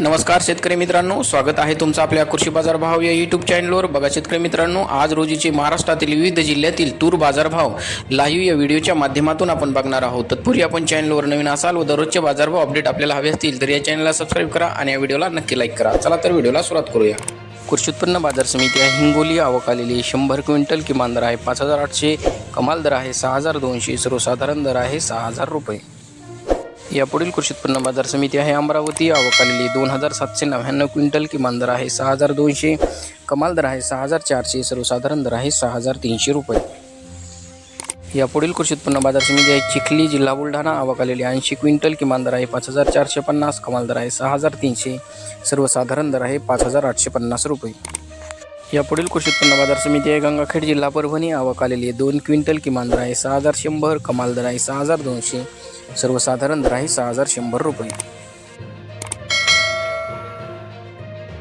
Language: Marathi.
नमस्कार शेतकरी मित्रांनो स्वागत आहे तुमचं आपल्या कृषी बाजार भाव या यूट्यूब चॅनलवर बघा शेतकरी मित्रांनो आज रोजीचे महाराष्ट्रातील विविध जिल्ह्यातील तूर बाजारभाव लाईव्ह या व्हिडिओच्या माध्यमातून आपण बघणार आहोत. तत्पूर्वी आपण चॅनलवर नवीन असाल व दररोजचे बाजारभाव अपडेट आपल्याला हवे असतील तर या चॅनलला सबस्क्राईब करा आणि या व्हिडिओला नक्की लाईक करा. चला तर व्हिडिओला सुरुवात करूया. कृषी उत्पन्न बाजार समिती आहे हिंगोली आवक आलेली शंभर क्विंटल किमान दर आहे पाच हजार आठशे कमाल दर आहे सहा हजार दोनशे सर्वसाधारण दर आहे सहा हजार रुपये. यापुढील कृषी उत्पन्न बाजार समिती आहे. अमरावती आवक आलेली दोन हजार सातशे नव्याण्णव क्विंटल किमान दर आहे. सहा हजार दोनशे कमाल दर आहे. सहा हजार चारशे सर्वसाधारण दर आहे. सहा हजार तीनशे रुपये. यापुढील कृषी उत्पन्न बाजार समिती आहे. चिखली जिल्हा बुलढाणा आवक आलेली ऐंशी क्विंटल किमान दर आहे. पाच हजार चारशे पन्नास कमाल दर आहे. सहा हजार तीनशे सर्वसाधारण दर आहे. पाच हजार आठशे पन्नास रुपये. यापुढील कृषी उत्पन्न बाजार समिती आहे. गंगाखेड जिल्हा परभणी आवक आलेली आहे. दोन क्विंटल किमान दर आहे. सहा हजार शंभर कमाल दर आहे. सहा हजार दोनशे. सर्वसाधारण राही सहा हजार शंभर रुपये.